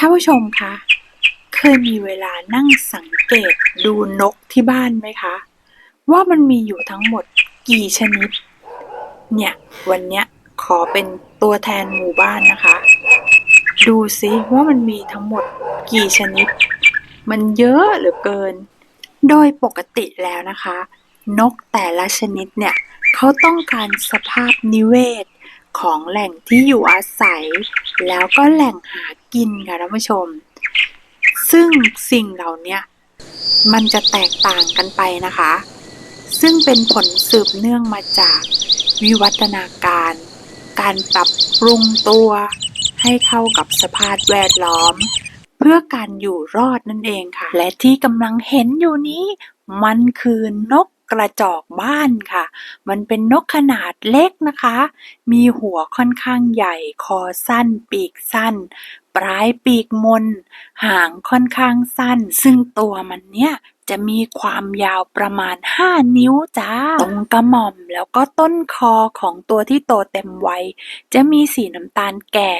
ท่านผู้ชมคะ เคยมีเวลานั่งสังเกตดูนกที่บ้านไหมคะ ว่ามันมีอยู่ทั้งหมดกี่ชนิด เนี่ย วันเนี้ยขอเป็นตัวแทนหมู่บ้านนะคะ ดูซิว่ามันมีทั้งหมดกี่ชนิด มันเยอะเหลือเกิน โดยปกติแล้วนะคะ นกแต่ละชนิดเนี่ยเขาต้องการสภาพนิเวศของแหล่งที่อยู่อาศัย แล้วก็แหล่งหา กินค่ะท่านผู้ชม ซึ่งสิ่งเหล่านี้มันจะแตกต่างกันไปนะคะ ซึ่งเป็นผลสืบเนื่องมาจากวิวัฒนาการ การปรับปรุงตัว ให้เข้ากับสภาพแวดล้อม เพื่อการอยู่รอดนั่นเองค่ะ และที่กำลังเห็นอยู่นี้ มันคือนกกระจอกบ้านค่ะ มันเป็นนกขนาดเล็กนะคะ มีหัวค่อนข้างใหญ่ คอสั้น ปีกสั้น ปลายปีกมน หางค่อนข้างสั้น ซึ่งตัวมันเนี่ยจะมีความยาวประมาณ 5 นิ้วจ้า ตรงกระหม่อมแล้วก็ต้นคอของตัวที่โตเต็มวัย จะมีสีน้ำตาลแก่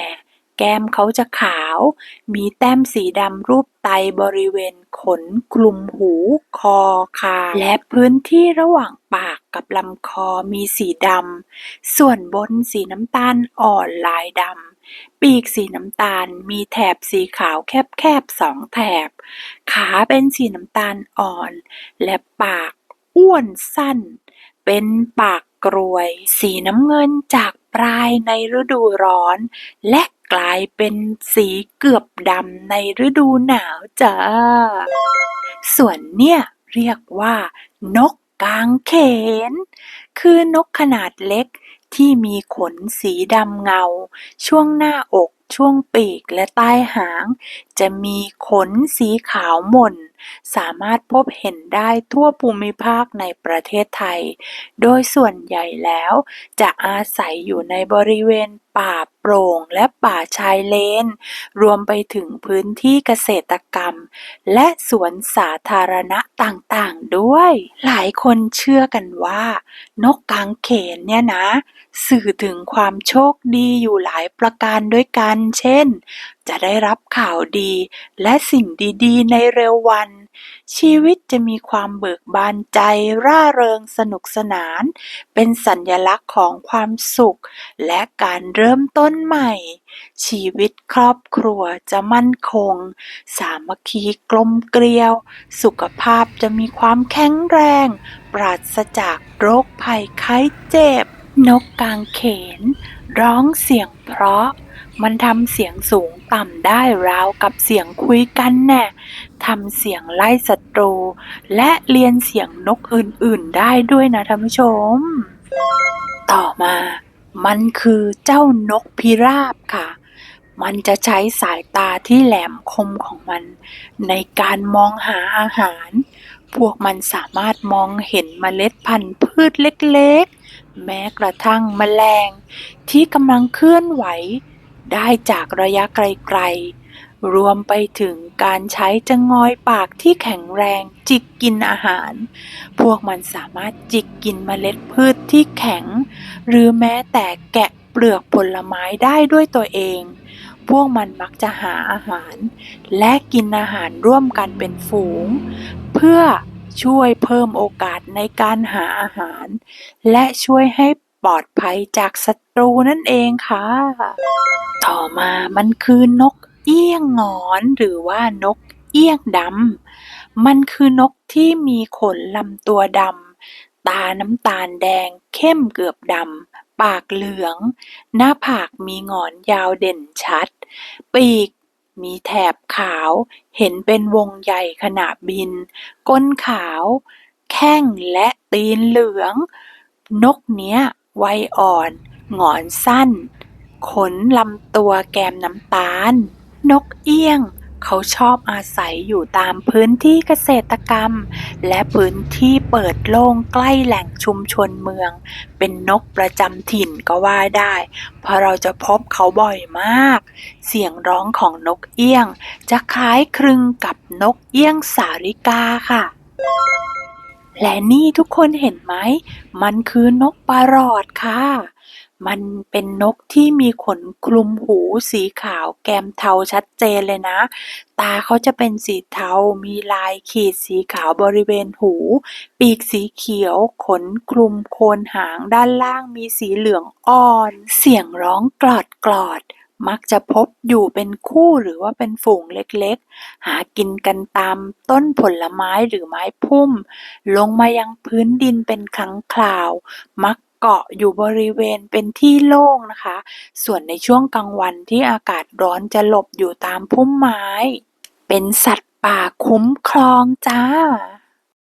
แก้มเขาจะขาว มีแต้มสีดำรูปไตบริเวณขนกลุ่มหู คอคา และพื้นที่ระหว่างปากกับลำคอมีสีดำ ส่วนบนสีน้ำตาลอ่อนลายดำ ปีกสีน้ำตาลมีแถบสีขาวแคบๆสองแถบ ขาเป็นสีน้ำตาลอ่อน และปากอ้วนสั้น เป็นปากกรวย สีน้ำเงินจากปลายในฤดูร้อน และกลายเป็นสีเกือบดำในฤดูหนาวจ้า ส่วนเนี่ยเรียกว่านกกางเขน คือนกขนาดเล็ก ที่มีขนสีดำเงา ช่วงหน้าอก ช่วงปีก และใต้หาง จะมีขนสีขาวหม่น สามารถพบเห็นได้ทั่วภูมิภาคในประเทศไทย โดยส่วนใหญ่แล้วจะอาศัยอยู่ในบริเวณป่าโปร่งและป่าชายเลน รวมไปถึงพื้นที่เกษตรกรรม และสวนสาธารณะต่างๆด้วย หลายคนเชื่อกันว่า นกกางเขนเนี่ยนะ สื่อถึงความโชคดีอยู่หลายประการด้วยกัน เช่น จะได้รับข่าวดีและสิ่งดีๆ ในเร็ววัน ชีวิตจะมีความเบิกบานใจ ร่าเริงสนุกสนาน เป็นสัญลักษณ์ของความสุข และการเริ่มต้นใหม่ ชีวิตครอบครัวจะมั่นคง สามัคคีกลมเกลียว สุขภาพจะมีความแข็งแรง ปราศจากโรคภัยไข้เจ็บ นกกางเขน ร้องเสียงเพราะ มันทำเสียงสูงต่ำได้ราวกับเสียงคุยกันแน่ทำเสียงไล่ศัตรู และเรียนเสียงนกอื่นๆได้ด้วยนะท่านผู้ชม ต่อมา มันคือเจ้านกพิราบค่ะ มันจะใช้สายตาที่แหลมคมของมัน ในการมองหาอาหาร พวกมันสามารถมองเห็นเมล็ดพันธุ์พืชเล็กๆ แม้กระทั่งแมลง ที่กำลังเคลื่อนไหว ได้จากระยะไกลๆ รวมไปถึงการใช้จงอยปากที่แข็งแรงจิกกินอาหาร พวกมันสามารถจิกกินเมล็ดพืชที่แข็ง หรือแม้แต่แกะเปลือกผลไม้ได้ด้วยตัวเอง พวกมันมักจะหาอาหาร และกินอาหารร่วมกันเป็นฝูง เพื่อช่วยเพิ่มโอกาสในการหาอาหาร และช่วยให้ ลอดภัยจากศัตรูนั่นเองค่ะ ต่อมามันคือนกเอี้ยงหงอนหรือว่านกเอี้ยงดำ มันคือนกที่มีขนลำตัวดำ ตาน้ำตาลแดงเข้มเกือบดำ ปากเหลือง หน้าผากมีหงอนยาวเด่นชัด ปีกมีแถบขาวเห็นเป็นวงใหญ่ขณะบิน ก้นขาว แข้งและตีนเหลือง นกเนี้ย วัยอ่อน หงอนสั้น ขนลำตัวแกมน้ำตาล นกเอี้ยง เขาชอบอาศัยอยู่ตามพื้นที่เกษตรกรรม และพื้นที่เปิดโล่งใกล้แหล่งชุมชนเมือง เป็นนกประจำถิ่นก็ว่าได้ เพราะเราจะพบเขาบ่อยมาก เสียงร้องของนกเอี้ยง จะคล้ายคลึงกับนกเอี้ยงสาริกาค่ะ และนี่ทุกคนเห็นไหม มันคือนกปลาหลอดค่ะ มันเป็นนกที่มีขนคลุมหูสีขาวแกมเทาชัดเจนเลยนะ ตาเขาจะเป็นสีเทา มีลายขีดสีขาวบริเวณหู ปีกสีเขียว ขนคลุมโคนหางด้านล่างมีสีเหลืองอ่อน เสียงร้องกลอดกลอด มักจะพบอยู่เป็นคู่หรือว่าเป็นฝูงเล็กๆ หากินกันตามต้นผลไม้หรือไม้พุ่ม ลงมายังพื้นดินเป็นครั้งคราว มักเกาะอยู่บริเวณเป็นที่โล่งนะคะ ส่วนในช่วงกลางวันที่อากาศร้อนจะหลบอยู่ตามพุ่มไม้ เป็นสัตว์ป่าคุ้มครองจ้า